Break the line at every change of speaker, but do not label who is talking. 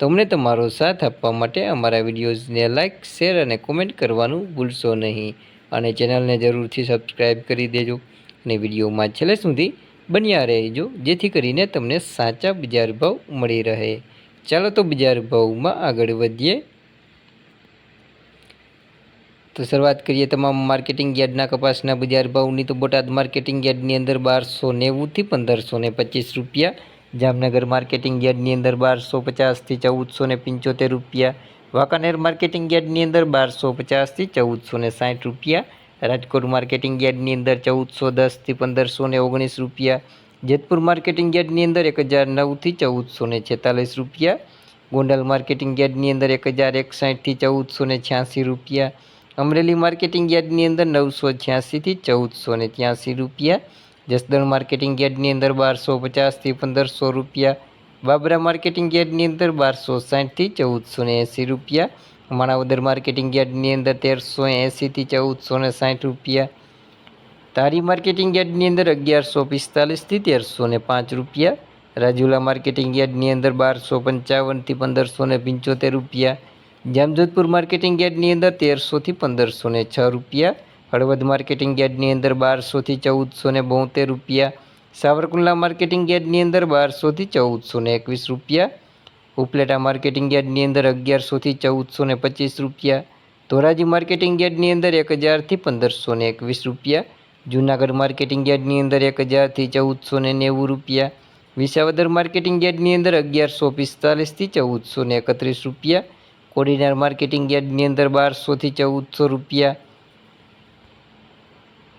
તો અમને તમારો સાથ આપવા માટે અમારા વિડીયોઝને લાઇક શેર અને કોમેન્ટ કરવાનું ભૂલશો નહીં. અને ચેનલને જરૂરથી સબસ્ક્રાઈબ કરી દેજો. અને વિડીયોમાં છેલ્લે સુધી બન્યા રહેજો, જેથી કરીને તમને સાચા બજાર ભાવ મળી રહે. ચાલો તો બજાર ભાવમાં આગળ વધીએ. તો શરૂઆત કરીએ તમામ માર્કેટિંગ યાર્ડના કપાસના બજાર ભાવની. તો બોટાદ માર્કેટિંગ યાર્ડની અંદર બારસો નેવુંથી પંદરસો ને પચીસ રૂપિયા જામનગર માર્કેટિંગ યાર્ડની અંદર બારસો પચાસથી ચૌદસો ને પંચોતેર રૂપિયા, વાંકાનેર માર્કેટિંગ યાર્ડની અંદર બારસો પચાસથી ચૌદસો ને સાઠ રૂપિયા, રાજકોટ માર્કેટિંગ યાર્ડની અંદર ચૌદસો દસથી પંદરસો ને ઓગણીસ રૂપિયા, જેતપુર માર્કેટિંગ યાર્ડની અંદર એક હજાર નવથી ચૌદસો ને છેતાલીસ રૂપિયા, ગોંડલ માર્કેટિંગ યાર્ડની અંદર એક હજાર એકસાઠથી ચૌદસો ને છ્યાસી રૂપિયા, અમરેલી માર્કેટિંગ યાર્ડની અંદર નવસો છ્યાસીથી ચૌદસો ને ત્યાંસી રૂપિયા જસદણ માર્કેટિંગ યાર્ડની અંદર બારસો પચાસથી પંદરસો રૂપિયા, બાબરા માર્કેટિંગ યાર્ડની અંદર બારસો સાઠથી ચૌદસો ને એંસી રૂપિયા, માણાવદર માર્કેટિંગ યાર્ડની અંદર તેરસો એંસીથી ચૌદસો ને સાઠ રૂપિયા તારી માર્કેટિંગ યાર્ડની અંદર અગિયારસો પિસ્તાલીસથી તેરસો ને પાંચ રૂપિયા, રાજુલા માર્કેટિંગ યાર્ડની અંદર બારસો પંચાવનથી પંદરસો ને પંચોતેર રૂપિયા, જામજોધપુર માર્કેટિંગ યાર્ડની અંદર તેરસોથી પંદરસો ને છ રૂપિયા હળવદ માર્કેટિંગ યાર્ડની અંદર બારસોથી ચૌદસો ને બોતેર રૂપિયા. સાવરકુંડલા માર્કેટિંગ યાર્ડની અંદર બારસોથી ચૌદસો ને એકવીસ રૂપિયા. ઉપલેટા માર્કેટિંગ યાર્ડની અંદર અગિયારસોથી ચૌદસો ને પચીસ રૂપિયા. ધોરાજી માર્કેટિંગ યાર્ડની અંદર એક હજારથી પંદરસો ને એકવીસ રૂપિયા. જૂનાગઢ માર્કેટિંગ યાર્ડની અંદર એક હજારથી ચૌદસો ને નેવું રૂપિયા. વિસાવદર માર્કેટિંગ યાર્ડની અંદર અગિયારસો પિસ્તાલીસથી ચૌદસો ને એકત્રીસ રૂપિયા. કોડીનાર માર્કેટિંગ યાર્ડની અંદર બારસોથી ચૌદસો રૂપિયા.